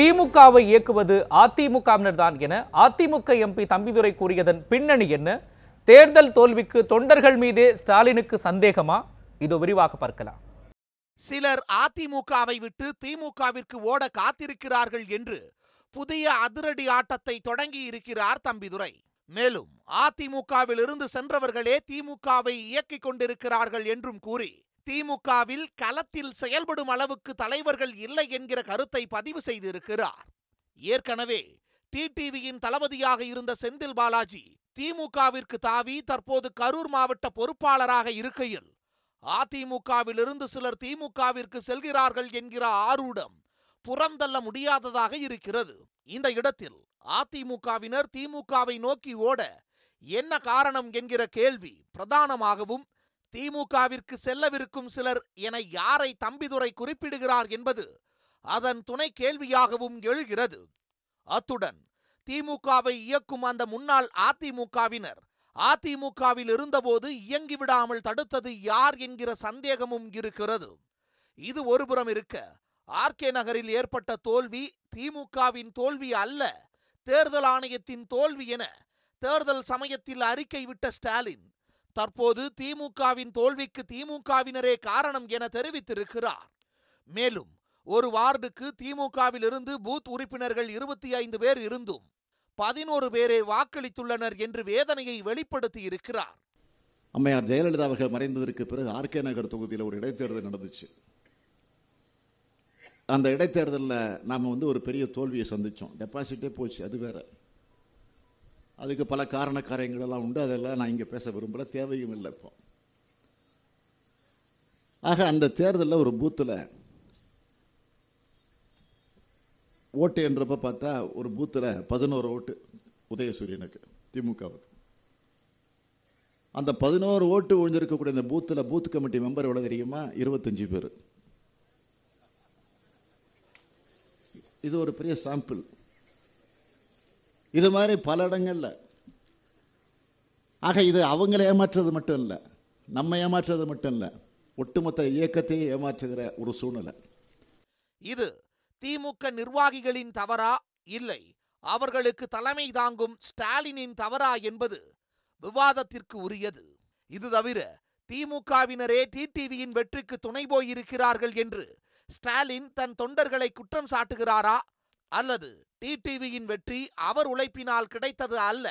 திமுகவை இயக்குவது அதிமுகவினர் தான் என அதிமுக எம்பி தம்பிதுரை கூறியதன் பின்னணி என்ன? தேர்தல் தோல்விக்கு தொண்டர்கள் மீதே ஸ்டாலினுக்கு சந்தேகமா? இது விரிவாக பார்க்கலாம். சிலர் அதிமுகவை விட்டு திமுகவிற்கு ஓட காத்திருக்கிறார்கள் என்று புதிய அதிரடி ஆட்டத்தை தொடங்கி இருக்கிறார் தம்பிதுரை. மேலும் அதிமுகவில் இருந்து சென்றவர்களே திமுகவை இயக்கிக் கொண்டிருக்கிறார்கள் என்றும் கூறி திமுகவில் களத்தில் செயல்படும் அளவுக்கு தலைவர்கள் இல்லை என்கிற கருத்தை பதிவு செய்திருக்கிறார். ஏற்கனவே டிடிவியின் தளபதியாக இருந்த செந்தில் பாலாஜி திமுகவிற்கு தாவி தற்போது கரூர் மாவட்ட பொறுப்பாளராக இருக்கையில் அதிமுகவிலிருந்து சிலர் திமுகவிற்கு செல்கிறார்கள் என்கிற ஆரூடம் புறந்தள்ள முடியாததாக இருக்கிறது. இந்த இடத்தில் அதிமுகவினர் திமுகவை நோக்கி ஓட என்ன காரணம் என்கிற கேள்வி பிரதானமாகவும் திமுகவிற்கு செல்லவிருக்கும் சிலர் என யாரை தம்பிதுரை குறிப்பிடுகிறார் என்பது அதன் துணை கேள்வியாகவும் எழுகிறது. அத்துடன் திமுகவை இயக்கும் அந்த முன்னாள் அதிமுகவினர் அதிமுகவில் இருந்தபோது இயங்கிவிடாமல் தடுத்தது யார் என்கிற சந்தேகமும் இருக்கிறது. இது ஒருபுறம் இருக்க ஆர்கே நகரில் ஏற்பட்ட தோல்வி திமுகவின் தோல்வி அல்ல தேர்தல் ஆணையத்தின் தோல்வி என தேர்தல் சமயத்தில் அறிக்கை விட்ட ஸ்டாலின் தற்போது திமுகவின் தோல்விக்கு திமுகவினரே காரணம் என தெரிவித்திருக்கிறார். மேலும் ஒரு வார்டுக்கு திமுகவில் இருந்து பூத் உறுப்பினர்கள் இருபத்தி ஐந்து பேர் இருந்தும் பதினோரு பேரே வாக்களித்துள்ளனர் என்று வேதனையை வெளிப்படுத்தி இருக்கிறார் அம்மையார் ஜெயலலிதா அவர்கள் மறைந்ததற்கு பிறகு ஆர்கே நகர் தொகுதியில் ஒரு இடைத்தேர்தல் நடந்துச்சு. அந்த இடைத்தேர்தலில் நாம் வந்து ஒரு பெரிய தோல்வியை சந்தித்தோம் டெபாசிட்டே போச்சு அது வேற. அதுக்கு பல காரண உண்டு. அதெல்லாம் நான் இங்கே பேச விரும்பல. தேவையும் இல்லை இப்போ. ஆக அந்த தேர்தலில் ஒரு பூத்தில் ஓட்டு என்றப்ப பார்த்தா ஒரு பூத்தில் பதினோரு ஓட்டு உதயசூரியனுக்கு திமுகவுக்கு. அந்த பதினோரு ஓட்டு விழுந்திருக்கக்கூடிய இந்த பூத்தில் பூத் கமிட்டி மெம்பர் எவ்வளோ தெரியுமா? இருபத்தஞ்சி பேர். இது ஒரு பெரிய சாம்பிள். இது மாதிரி பல இடங்கள்ல. ஆக இது அவங்களை ஏமாற்றுறது மட்டும் இல்லை நம்ம ஏமாற்றுறது மட்டும் இல்லை ஒட்டுமொத்த இயக்கத்தையே ஏமாற்றுகிற ஒரு சூழ்நிலை. இது திமுக நிர்வாகிகளின் தவறா? இல்லை. அவர்களுக்கு தலைமை தாங்கும் ஸ்டாலினின் தவறா என்பது விவாதத்திற்கு உரியது. இது தவிர திமுகவினரே டிடிவியின் வெற்றிக்கு துணை போயிருக்கிறார்கள் என்று ஸ்டாலின் தன் தொண்டர்களை குற்றம் சாட்டுகிறாரா? அல்லது டிடிவியின் வெற்றி அவர் உழைப்பினால் கிடைத்தது அல்ல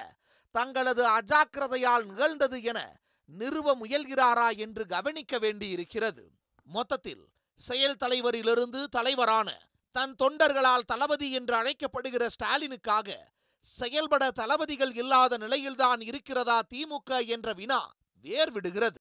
தங்களது அஜாக்கிரதையால் நிகழ்ந்தது என நிறுவ முயல்கிறாரா என்று கவனிக்க வேண்டியிருக்கிறது. மொத்தத்தில் செயல் தலைவரிலிருந்து தலைவரான தன் தொண்டர்களால் தளபதி என்று அழைக்கப்படுகிற ஸ்டாலினுக்காக செயல்பட தளபதிகள் இல்லாத நிலையில்தான் இருக்கிறதா திமுக என்ற வினா வேர் விடுகிறது